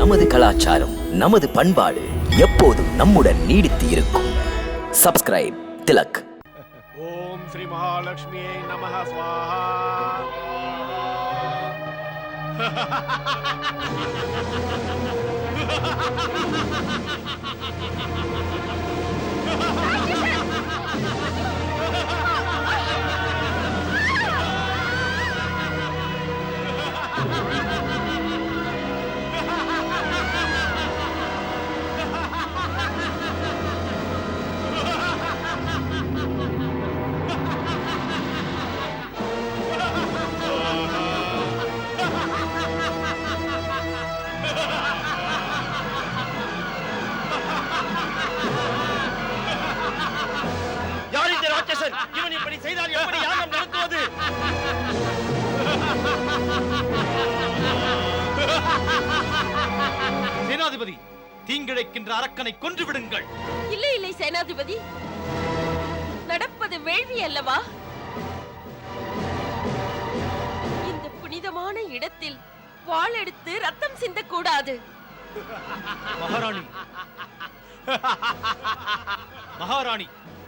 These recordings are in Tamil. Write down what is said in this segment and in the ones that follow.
நமது கலாச்சாரம் நமது பண்பாடு எப்போதும் நம்முடன் நீடித்து இருக்கும். சப்ஸ்கிரைப் திலக். ஓம் ஸ்ரீ மகாலட்சுமியை நம ஸ்வாஹா. தீங்கிழைக்கின்ற அரக்கனை கொன்று விடுங்கள் இல்லை இல்லை சேனாதிபதி. நடப்பது வேள்வி அல்லவா? இந்த புனிதமான இடத்தில் வாள் எடுத்து ரத்தம் சிந்தக்கூடாது. மகாராணி. மகாராணி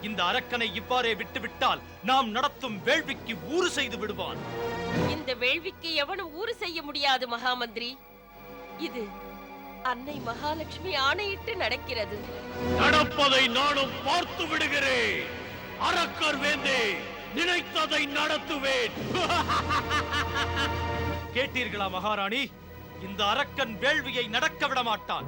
இந்த அரக்கனை இவ்வாறே விட்டுவிட்டால் நாம் நடத்தும் வேள்விக்கு ஊறு செய்து விடுவான். இந்த வேள்விக்கு எவனும் ஊறு செய்ய முடியாது மகாமந்திரி. இது அன்னை மகாலட்சுமி ஆணையிட்டு நடக்கிறது. நடப்பதை நானும் பார்த்து விடுகிறேன். அரக்கர் வேந்தே நினைத்ததை நடத்துவேன். கேட்டீர்களா மகாராணி? இந்த அரக்கன் வேள்வியை நடக்க விட மாட்டான்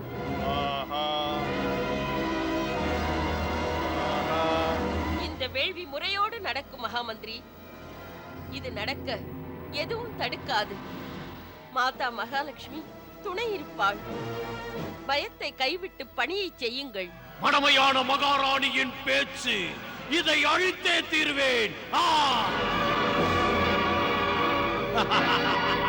இந்த வேள்வி முறையோடு நடக்கும் மகாமந்திரி. இது நடக்க எதுவும் தடுக்காது. மாதா மகாலட்சுமி துணை இருப்பாள். பயத்தை கைவிட்டு பணியை செய்யுங்கள். மடமையான மகாராணியின் பேச்சு. இதை அழித்தே தீர்வேன். ஆ!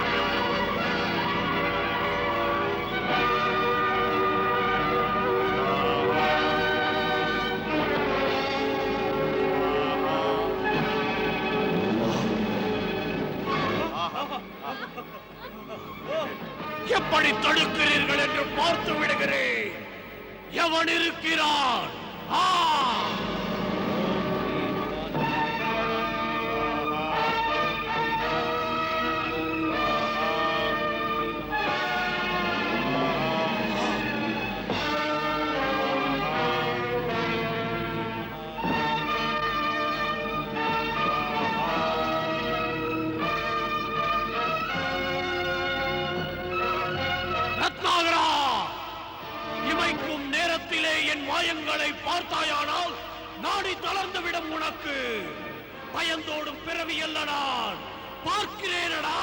பயந்தோடும் பிறவி பார்க்கிறேனடா.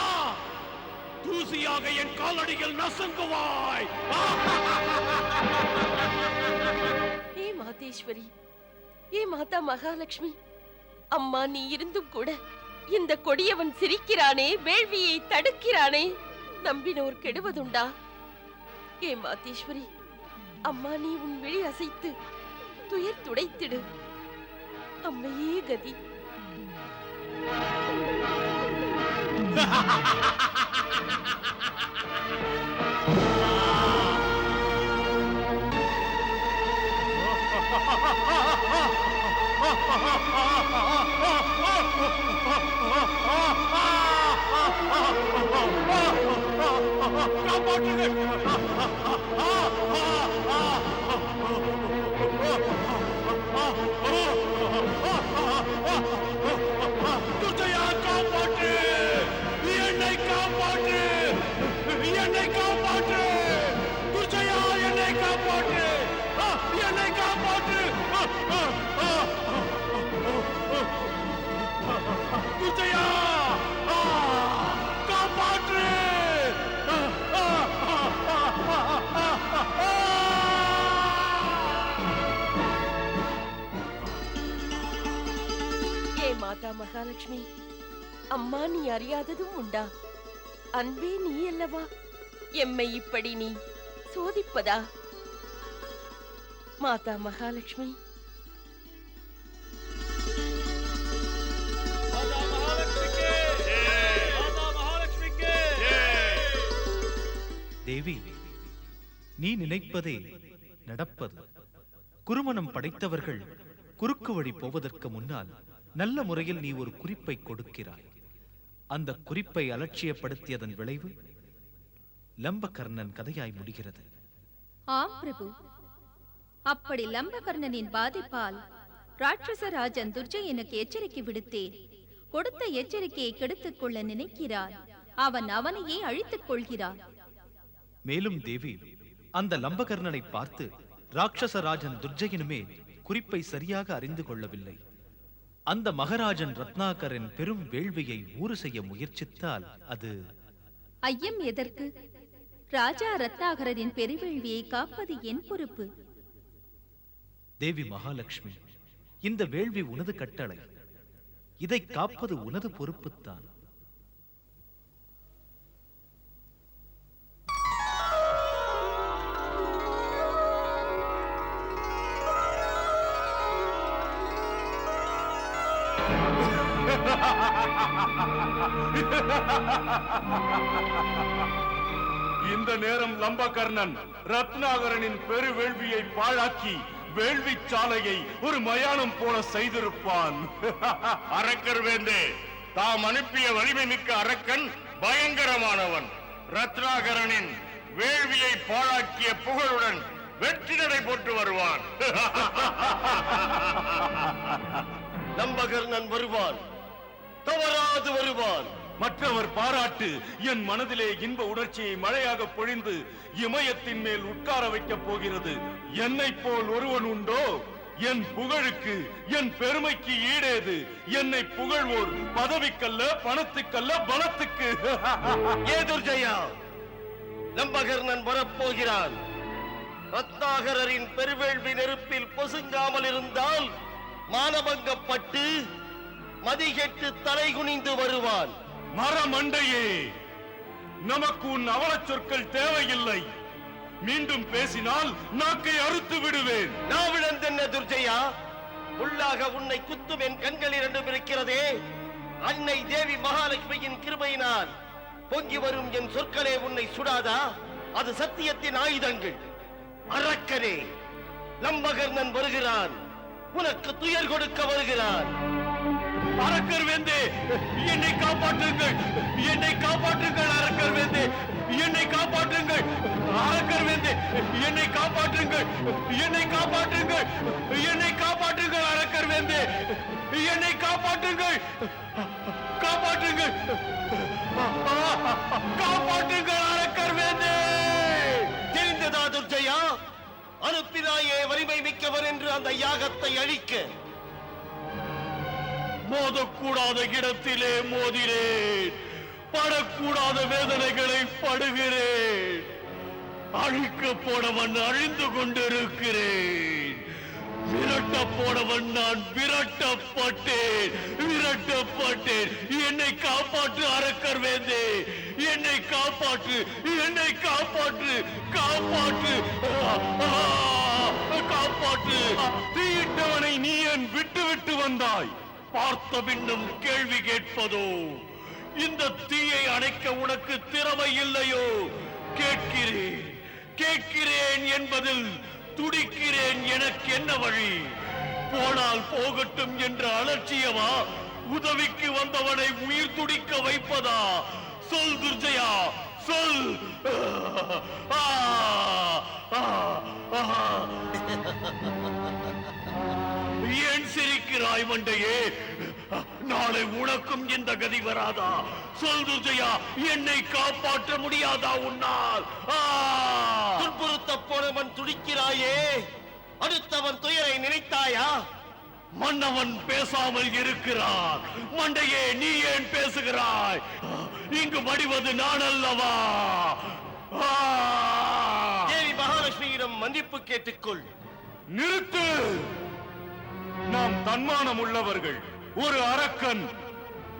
தூசியாக என் காலடியில் நசுங்குவாய். ஏ மாதேஸ்வரி ஏ மாதா மகாலட்சுமி அம்மா நீ இருந்தும் கூட இந்த கொடியவன் சிரிக்கிறானே வேள்வியை தடுக்கிறானே நம்பினோர் கெடுவதுண்டா? ஏ மாதேஸ்வரி அம்மா நீ உன் விழி அசைத்து துயர் துடைத்திடு. அம்மையே கதி துர்ஜயா மகாலட்சுமி. அம்மா நீ அறியாததும் உண்டா? அன்பே நீ அல்லவா? எம்மை இப்படி நீ சோதிப்பதா? மாதா மகாலட்சுமி. தேவி நீ நினைப்பதே நடப்பது. குருமணம் படைத்தவர்கள் குறுக்கு வழி போவதற்கு முன்னால் நல்ல முறையில் நீ ஒரு குறிப்பை கொடுக்கிறாய். அந்த குறிப்பை அலட்சியப்படுத்தியதன் விளைவு லம்பகர்ணன் கதையாய் முடிகிறது. ஆம் பிரபு. அப்படி லம்பகர்ணனின் பாதிப்பால் ராட்சசராஜன் துர்ஜயனுக்கு எச்சரிக்கை விடுத்தேன். கொடுத்த எச்சரிக்கையை கெடுத்துக் கொள்ள நினைக்கிறான் அவன் அவனையே அழித்துக் கொள்கிறான். மேலும் தேவி அந்த லம்பகர்ணனை பார்த்து ராட்சசராஜன் துர்ஜயனுமே குறிப்பை சரியாக அறிந்து கொள்ளவில்லை. அந்த மகராஜன் ரத்னாகரின் பெரும் வேள்வியை ஊறு செய்ய முயற்சித்தால் அது ஐயம் எதற்கு? ராஜா ரத்னாகரரின் பெருவேள்வியை காப்பது என் பொறுப்பு. தேவி மகாலட்சுமி இந்த வேள்வி உனது கட்டளை. இதை காப்பது உனது பொறுப்புத்தான். இந்த நேரம் லம்பகர்ணன் ரத்னாகரனின் பெரு வேள்வியை பாழாக்கி வேள்வி சாலையை ஒரு மயானம் போல செய்திருப்பான். அரக்கர் வேந்தே தாம் அனுப்பிய வலிமை மிக்க அரக்கன் பயங்கரமானவன். ரத்னாகரனின் வேள்வியை பாழாக்கிய புகழுடன் வெற்றி நடை போட்டு வருவான். நம்பகர்ணன் வருவான். தவறாது வருவான் மற்றவர் பாராட்டு என் மனதிலே இன்ப உணர்ச்சியை மழையாக பொழிந்து இமயத்தின் மேல் உட்கார வைக்கப் போகிறது. என்னைப் போல் ஒருவன் உண்டோ? என் புகழுக்கு என் பெருமைக்கு ஈடேது. என்னை புகழ்வோர் பதவிக்கல்ல பணத்துக்கல்ல பலத்துக்கு. ஏதுர்ஜயா நம்பகர்ணன் வரப்போகிறான். ரத்னாகரரின் பெருவேள்வி நெருப்பில் பொசுங்காமல் இருந்தால் மானபங்கப்பட்டு மதிகெட்டு தலை குனிந்து வருவான். மரமண்டையே நமக்கு உன் அவலச் சொற்கள் தேவையில்லை. மீண்டும் பேசினால் நாக்கை அறுத்து விடுவேன். நாவிழந்தென்ன துர்ஜயா? உள்ளாக உன்னை குத்தும் என் கண்கள் இரண்டும் இருக்கிறதே. அன்னை தேவி மகாலட்சுமியின் கிருபையினால் பொங்கி வரும் என் சொற்களே உன்னை சுடாதா? அது சத்தியத்தின் ஆயுதங்கள். அரக்கனே நம்பகர்ணன் வருகிறான். உனக்கு துயர் கொடுக்க வருகிறான். அரக்கர் வேந்தே என்னை காப்பாற்றுங்கள். என்னை காப்பாற்றுங்கள் அரக்கர் வேந்தே. என்னை காப்பாற்றுங்கள் அரக்கர் வேந்தே. என்னை காப்பாற்றுங்கள் என்னை காப்பாற்றுங்கள் என்னை காப்பாற்றுங்கள் அரக்கர் வேந்தே. என்னை காப்பாற்றுங்கள் காப்பாற்றுங்கள். காப்பாற்றுங்கள் அரக்கர் வேந்தே. தெரிந்ததா துர்ஜயா அனுப்பினாயே வலிமை மிக்கவர் என்று அந்த யாகத்தை அழிக்க. மோதக்கூடாத இடத்திலே மோதினேன். படக்கூடாத வேதனைகளை படுகிறேன். அழிக்க போனவன் அழிந்து கொண்டிருக்கிறேன். விரட்ட போனவன் நான் விரட்டப்பட்டேன். விரட்டப்பட்டேன். என்னை காப்பாற்று அரக்கர் வேந்தே. என்னை காப்பாற்று. என்னை காப்பாற்று. காப்பாற்று. காப்பாற்று. தீயிட்டவனை நீ என் விட்டு விட்டு வந்தாய்? பார்த்த பின்னும் கேள்வி கேட்பதோ இந்த தீயை அணைக்க உனக்கு திறமை இல்லையோ? கேட்கிறேன் கேட்கிறேன் என்பதில் துடிக்கிறேன் எனக்கு என்ன வழி? போனால் போகட்டும் என்ற அலட்சியமா? உதவிக்கு வந்தவனை உயிர் துடிக்க வைப்பதா? சொல் துர்ஜயா சொல். ஆ, ஆ, ஆ. ஏன் சிரிக்கிறாய் மண்டையே? நாளை உனக்கும் இந்த கதி வராதா? சொல் துர்ஜயா என்னை காப்பாற்ற முடியாதா உன்னால்? ஆ! துன்புறுத்த போனவன் துடிக்கிறாயே. அடுத்தவன் துயரை நினைத்தாயா? மன்னவன் பேசாமல் இருக்கிறான். மண்டையே நீ ஏன் பேசுகிறாய்? இங்கு மடிவது நான் அல்லவா! தேவி மகாலட்சுமியிடம் மன்னிப்பு கேட்டுக்கொள். நிறுத்து! நாம் தன்மானம் உள்ளவர்கள் ஒரு அரக்கன்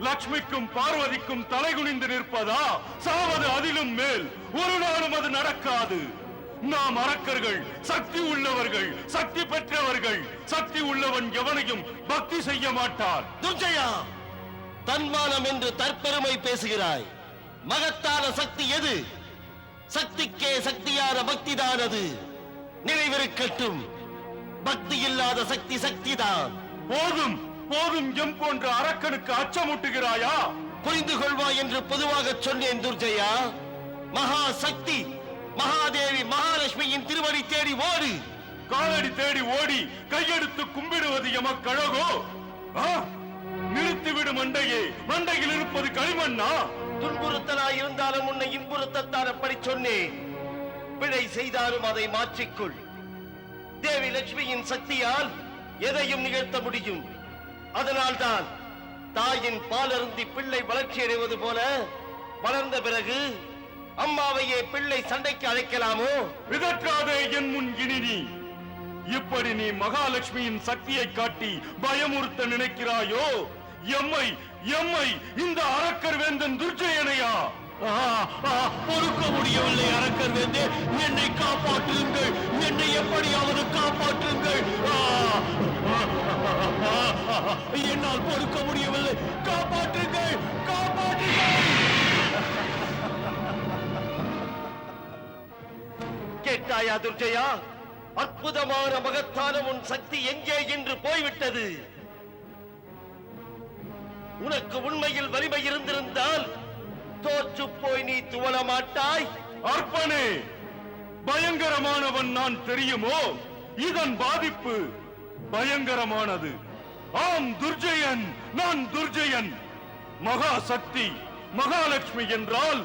லக்ஷ்மிக்கும் பார்வதிக்கும் தலைகுனிந்து நிற்பதா? சாவது அதிலும் மேல். ஒரு நாளும் அது நடக்காது. நாம் அரக்கர்கள் சக்தி உள்ளவர்கள் சக்தி பெற்றவர்கள். சக்தி உள்ளவன் எவனையும் பக்தி செய்ய மாட்டான். துர்ஜயா தன்மானம் என்று தற்பெருமை பேசுகிறாய். மகத்தான சக்தி எது? சக்திக்கே சக்தியான பக்திதான் அது நினைவிருக்கட்டும். பக்தி இல்லாத சக்தி சக்திதான். போதும் போதும் எம் போன்ற அரக்கனுக்கு அச்சமூட்டுகிறாயா? புரிந்து கொள்வாய் என்று பொதுவாக சொன்னேன் துர்ஜயா. மகா சக்தி மகாதேவி மகாலட்சுமியின் திருவடி தேடி ஓடு. காலடி தேடி ஓடி கையெடுத்து கும்பிடுவது எமக்கழகோ ஆ? நிறுத்திவிடு மண்டையே மண்டையில் இருப்பது களிமண்ணா? துன்புறுத்தலாய் இருந்தாலும் உன்னை இன்புறுத்தத்தான் அப்படி சொன்னேன். பிழை செய்தாலும் அதை மாற்றிக்கொள். தேவி லட்சுமியின் சக்தியால் எதையும் நிகழ்த்த முடியும். அதனால்தான் தாயின் பாலருந்தி பிள்ளை வளர்ச்சி அடைவது போல வளர்ந்த பிறகு அம்மாவையே பிள்ளை சண்டைக்கு அழைக்கலாமோ? விதற்காதே என் முன் இனி இப்படி நீ மகாலட்சுமியின் சக்தியை காட்டி பயமுறுத்த நினைக்கிறாயோ? எம்மை எம்மை இந்த அரக்கர் வேந்தன் துர்ஜயனையா? பொறுக்க முடியவில்லை அரக்கர் வேந்தே. என்னை காப்பாற்றுங்கள். என்னை எப்படியாவது காப்பாற்றுங்கள். என்னால் பொறுக்க முடியவில்லை. காப்பாற்றுங்கள். காப்பாற்றுங்கள். கேட்டாயா துர்ஜயா? அற்புதமான மகத்தான உன் சக்தி எங்கே என்று போய்விட்டது? உனக்கு உண்மையில் வலிமை இருந்திருந்தால் தோற்று போய் நீ துவள மாட்டாய் அர்ப்பனே பயங்கரமானவன் நான் தெரியுமோ? இதன் பாதிப்பு பயங்கரமானது. ஆம் துர்ஜயன் நான் துர்ஜயன். மகா சக்தி மகாலட்சுமி என்றால்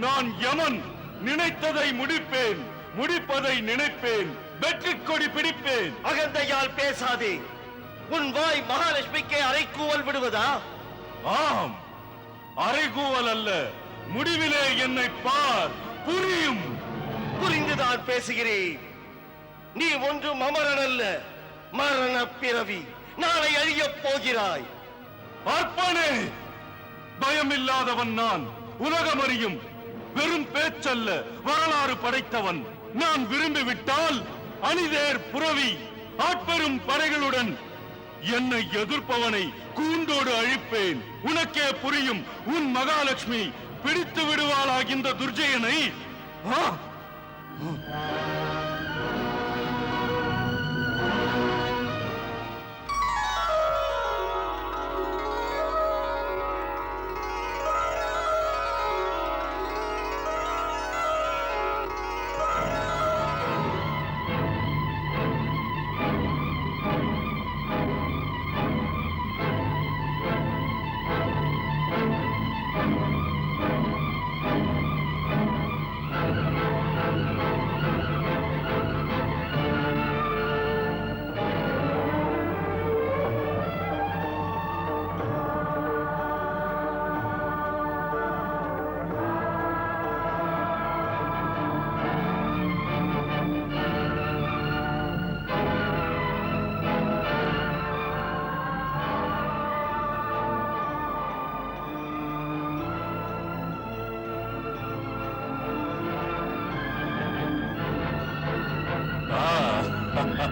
நான் யமன். நினைத்ததை முடிப்பேன் முடிப்பதை நினைப்பேன். வெற்றி கொடி பிடிப்பேன். அகந்தையால் பேசாதே. உன் வாய் மகாலட்சுமிக்கே அரைக்கூவல் விடுவதா? ஆம். அறைகூவல் அல்ல. முடிவிலே என்னை பார். புரியும். புரிந்துதான் பேசுகிறேன். நீ ஒன்றும் அமரன் அல்ல மரண பிறவி. நாளை அழியப் போகிறாய். அர்ப்பனே பயமில்லாதவன் நான். உலகம் அறியும் வெறும் பேச்சல்ல வரலாறு படைத்தவன். நான் விரும்பிவிட்டால் அணிதேர் புரவி. ஆட்பெரும் படைகளுடன் என்னை எதிர்ப்பவனை கூண்டோடு அழிப்பேன். உனக்கே புரியும். உன் மகாலட்சுமி பிடித்து விடுவாளாகின்ற இந்த துர்ஜயனை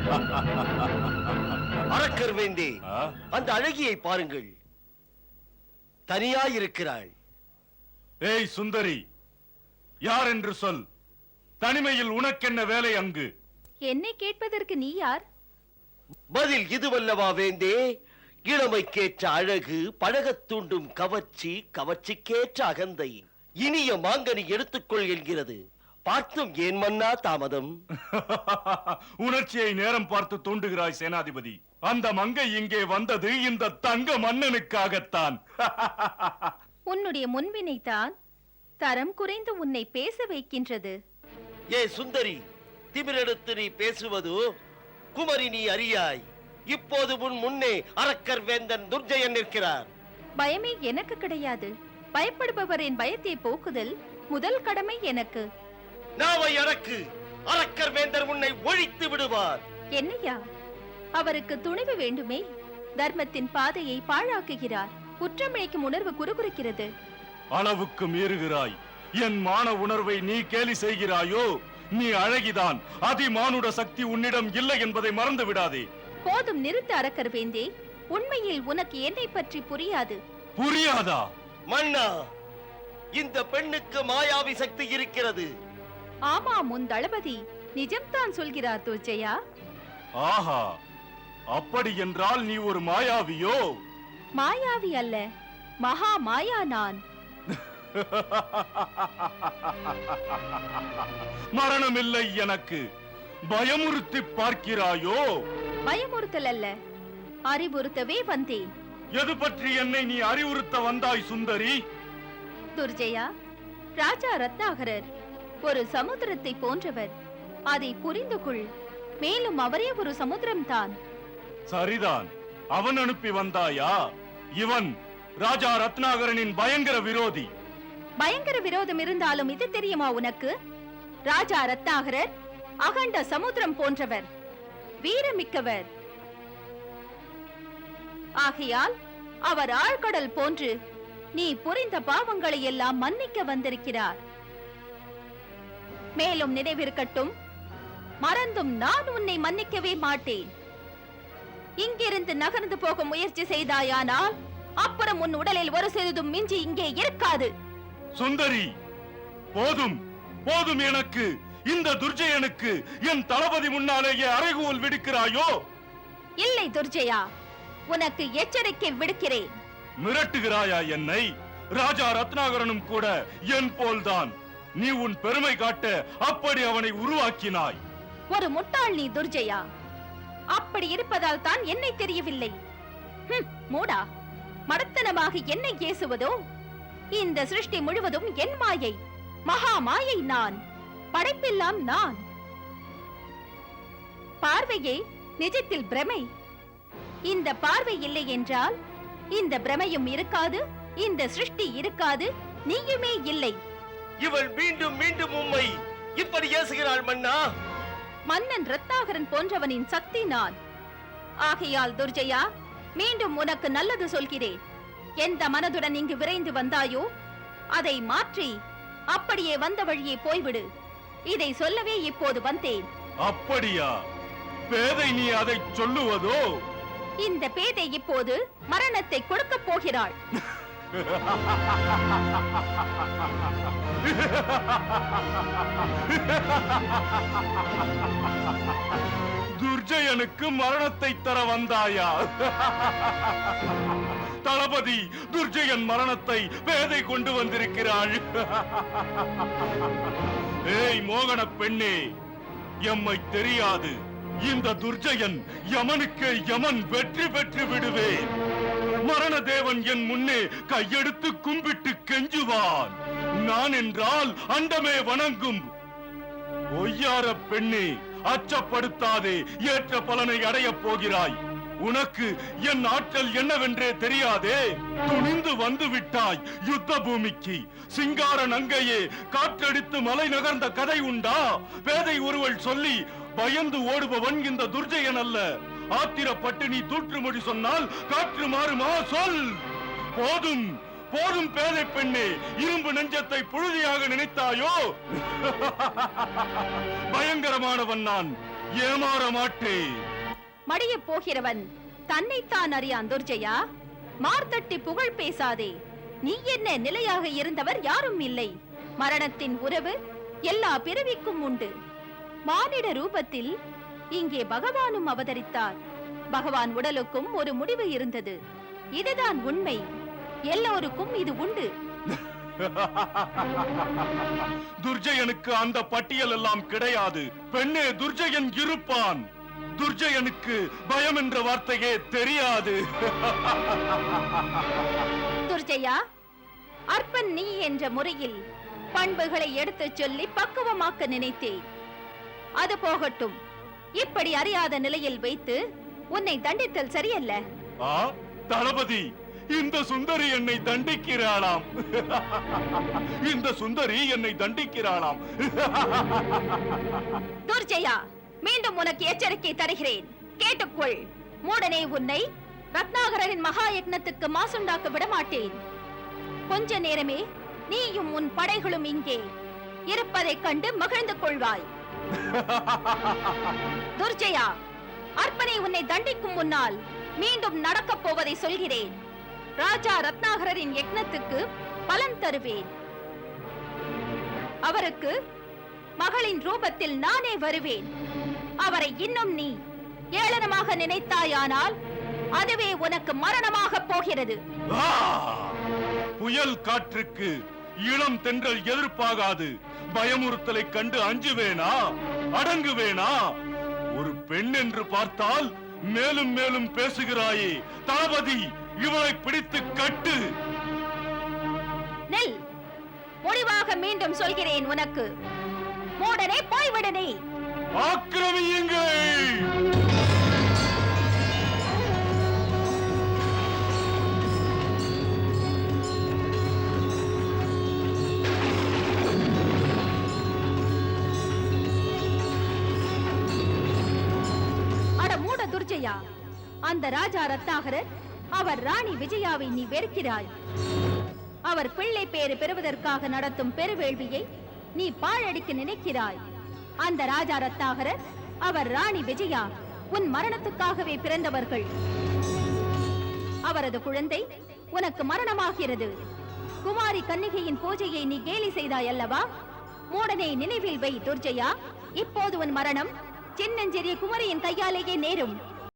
அரக்கர் வேந்தே? அந்த அழகியை பாருங்கள். தனியாயிருக்கிறாள் ஏய் சுந்தரி யார் என்று சொல். தனிமையில் உனக்கென்ன வேலை அங்கு? என்னை கேட்பதற்கு நீ யார்? பதில் இதுவல்லவா வேந்தே இளமைக்கேற்ற அழகு பழகத் தூண்டும் கவர்ச்சி கவர்ச்சிக்கேற்ற அகந்தை. இனிய மாங்கனி எடுத்துக்கொள் என்கிறது. பார்த்தும் ஏன் மன்னா தாமதம்? உணர்ச்சியை நேரம் பார்த்து தூண்டுகிறாய் சேனாதிபதி. அந்த மங்கை இங்கே வந்தது இந்த தங்க மன்னனுக்காகத்தான். உன்னுடைய முன்வினைதான் தரம் குறைந்து உன்னை பேச வைக்கின்றது. ஏ சுந்தரி திமிரெடுத்து நீ பேசுவது குமரி நீ அறியாய். இப்போது உன் முன்னே அரக்கர் வேந்தன் துர்ஜயன் நிற்கிறார். பயமே எனக்கு கிடையாது. பயப்படுபவரின் பயத்தை போக்குதல் முதல் கடமை எனக்கு. நாவை அடக்கு. அரக்கர் வேந்தர் உன்னை ஒழித்து விடுவார். என்னையா? அவருக்கு துணிவு வேண்டுமே? தர்மத்தின் பாதையை பாழாக்குகிறார். குற்றமிழைக்கும் உணர்வு குறுகுறுக்கிறது. அளவுக்கு மீறுகிறாய். என் மான உணர்வை நீ கேலி செய்கிறாயோ? நீ அழகிதான். அதிமானுட சக்தி உன்னிடம் இல்லை என்பதை மறந்து விடாதே. போதும் நிறுத்த அரக்கர் வேந்தே. உண்மையில் உனக்கு என்னை பற்றி புரியாது. புரியாதா? மன்னா இந்த பெண்ணுக்கு மாயாவி சக்தி இருக்கிறது. ஆமாம் உன் தளபதி நிஜம்தான் சொல்கிறார் துர்ஜயா ஆஹா அப்படி என்றால் நீ ஒரு மாயாவியோ? மாயாவி அல்ல மகா மாயா நான். மரணமில்லை எனக்கு. பயமுறுத்தி பார்க்கிறாயோ? பயமுறுத்தல் அல்ல அறிவுறுத்தவே வந்தேன். எது பற்றி என்னை நீ அறிவுறுத்த வந்தாய் சுந்தரி? துர்ஜயா ராஜா ரத்னாகரர் ஒரு சமுத்திரத்தை போன்றவர். அதை புரிந்து கொள் மேலும் அவரே ஒரு சமுத்திரம்தான். சரிதான். அவன் அனுப்பி வந்தாயா? இவன் ராஜா ரத்னாகரனின் பயங்கர விரோதி. பயங்கர விரோதம் இருந்தாலும் இது தெரியுமா உனக்கு? ராஜா ரத்னாகரர் அகண்ட சமுத்திரம் போன்றவர் வீரமிக்கவர். ஆகையால் அவர் ஆழ்கடல் போன்று நீ புரிந்த பாவங்களை எல்லாம் மன்னிக்க வந்திருக்கிறார். மேலும் நினைவிருக்கட்டும். மறந்தும் நான் உன்னை மன்னிக்கவே மாட்டேன். இங்கிருந்து நகர்ந்து போக முயற்சி செய்தாயானால் அப்புறம் உன் உடலில் ஒரு சிறிதும் மிஞ்சி இங்கே இருக்காது. சுந்தரி போதும் போதும் எனக்கு. இந்த துர்ஜயனுக்கு என் தளபதி முன்னாலேயே அறைகூவல் விடுக்கிறாயோ? இல்லை துர்ஜயா உனக்கு எச்சரிக்கை விடுக்கிறேன். மிரட்டுகிறாயா என்னை? ராஜா ரத்னாகரனும் கூட என் போல்தான். நீ உன் பெருமை காட்ட அப்படி அவனை உருவாக்கினாய். ஒரு முட்டாள் நீ துர்ஜயா. அப்படி இருப்பதால் தான் என்னை தெரியவில்லை. மூடா. மடத்தனமாக என்னை ஏசுவதோ? இந்த சிருஷ்டி முழுவதும் என் மாயை. மகா மாயை நான். படைப்பெல்லாம் நான். பார்வையே நிஜத்தில் பிரமை. இந்த பார்வை இல்லை என்றால் இந்த பிரமையும் இருக்காது இந்த சிருஷ்டி இருக்காது நீயுமே இல்லை. இவள் மீண்டும் மீண்டும் உம்மை இப்படி ஏசுகிறாள் மன்னா? மன்னன் ரத்னாகரன் போன்றவனின் சக்தி நான். ஆகையால் துர்ஜயா மீண்டும் உனக்கு நல்லது சொல்கிறேன். எந்த மனதுடன் இங்கு விரைந்து வந்தாயோ அதை மாற்றி அப்படியே வந்த வழியே போய்விடு. இதை சொல்லவே இப்போது வந்தேன். அப்படியா? பேதை நீ அதை சொல்லுவதோ? இந்த பேதை இப்போது மரணத்தை கொடுக்கப் போகிறாள். துர்ஜயனுக்கு மரணத்தை தர வந்தாயா? தளபதி துர்ஜயன் மரணத்தை பேதை கொண்டு வந்திருக்கிறாள். ஏய் மோகன பெண்ணே எம்மை தெரியாது. இந்த துர்ஜயன் யமனுக்கு யமன் வெற்றி பெற்று விடுவேன். மரண தேவன் என் முன்னே கையெடுத்து கும்பிட்டு கெஞ்சுவான். நான் என்றால் அண்டமே வணங்கும். ஒய்யார பெண்ணே அச்சப்படுத்தாதே ஏற்ற பலனை அடையப் போகிறாய். உனக்கு என் ஆற்றல் என்னவென்றே தெரியாதே. துணிந்து வந்து விட்டாய் யுத்த பூமிக்கு. சிங்கார நங்கையே காற்றடித்து மலை நகர்ந்த கதை உண்டா? பேதை ஒருவள் சொல்லி பயந்து ஓடுபவன் இந்த துர்ஜயன் அல்ல. ஆத்திரப்பட்டு நீ தூற்றுமொழி சொன்னால் காற்று மாறுமா சொல். போதும் போதும் பேதை பெண்ணே இரும்பு நெஞ்சத்தை புழுதியாக நினைத்தாயோ? பயங்கரமானவன் நான் ஏமாற மாட்டேன். மடியப் போகிறவன் தன்னைத்தான் அறியான் துர்ஜயா. மார்த்தட்டி புகழ் பேசாதே. நீ என்ன நிலையாக இருந்தவர் யாரும் இல்லை. மரணத்தின் உறவு எல்லா பிறவிக்கும் உண்டு. மானிட ரூபத்தில் இங்கே பகவானும் அவதரித்தார். பகவான் உடலுக்கும் ஒரு முடிவு இருந்தது. இதுதான் உண்மை. எல்லோருக்கும் இது உண்டு. துர்ஜயனுக்கு அந்த பட்டியல் எல்லாம் கிடையாது. பெண்ணே துர்ஜயன் இருப்பான். துர்ஜயனுக்கு பயம் என்ற வார்த்தையே தெரியாது. துர்ஜயா அர்ப்பன் நீ என்ற முறையில் பண்புகளை எடுத்துச் சொல்லி பக்குவமாக்க நினைத்தேன். அது போகட்டும். இப்படி அறியாத நிலையில் வைத்து உன்னை தண்டித்தல் சரியல்ல? ஆ தளபதி இந்த சுந்தரி என்னை தண்டிக்கிறாளாம். இந்த சுந்தரி என்னை தண்டிக்கிறாளாம். துர்ஜயா மீண்டும் உனக்கு எச்சரிக்கை தருகிறேன். கேட்டுக்கொள். மூடனே உன்னை ரத்னாகரரின் மகா யக்னத்துக்கு மாசுண்டாக்க விடமாட்டேன். கொஞ்ச நேரமே நீயும் உன் படைகளும் இங்கே இருப்பதைக் கண்டு மகிழ்ந்து கொள்வாய். துர்ஜயா அர்ப்பனை உன்னை தண்டிக்கும் முன்னால் மீண்டும் நடக்கப் போவதை சொல்கிறேன். ராஜா ரத்னாகரரின் யக்னத்துக்கு பலன் தருவேன். அவருக்கு மகளின் ரூபத்தில் நானே வருவேன். அவரை இன்னும் நீ ஏளனமாக நினைத்தாயானால் அதுவே உனக்கு மரணமாக போகிறது. புயல் காற்றுக்கு இளம் தென்றல் எதிர்ப்பாகாது. பயமுறுத்தலை கண்டு அஞ்சுவேனா? அடங்குவேனா? ஒரு பெண் என்று பார்த்தால் மேலும் மேலும் பேசுகிறாயே. தளபதி இவளை பிடித்து கட்டு. நெல் முடிவாக மீண்டும் சொல்கிறேன் உனக்கு. மூடனே போய்விடனே ஆக்கிரமியுங்கள். மூட அந்த ராஜா ரத்னாகரர் அவர் ராணி விஜயாவை நீ வெறுக்கிறாய். அவர் பிள்ளை பேறு பெறுவதற்காக நடத்தும் பெருவேள்வியை நீ பாழடிக்க நினைக்கிறாய். அந்த ராஜா ரத்னாகரர் அவர் ராணி விஜயா உன் மரணத்துக்காகவே பிறந்தவர்கள். அவரது குழந்தை உனக்கு மரணமாகிறது. குமாரி கன்னிகையின் பூஜையை நீ கேலி செய்தாய் அல்லவா? மூடனை நினைவில் வை துர்ஜயா. இப்போது உன் மரணம் சின்னஞ்சிறிய குமரியின் கையாலேயே நேரும்.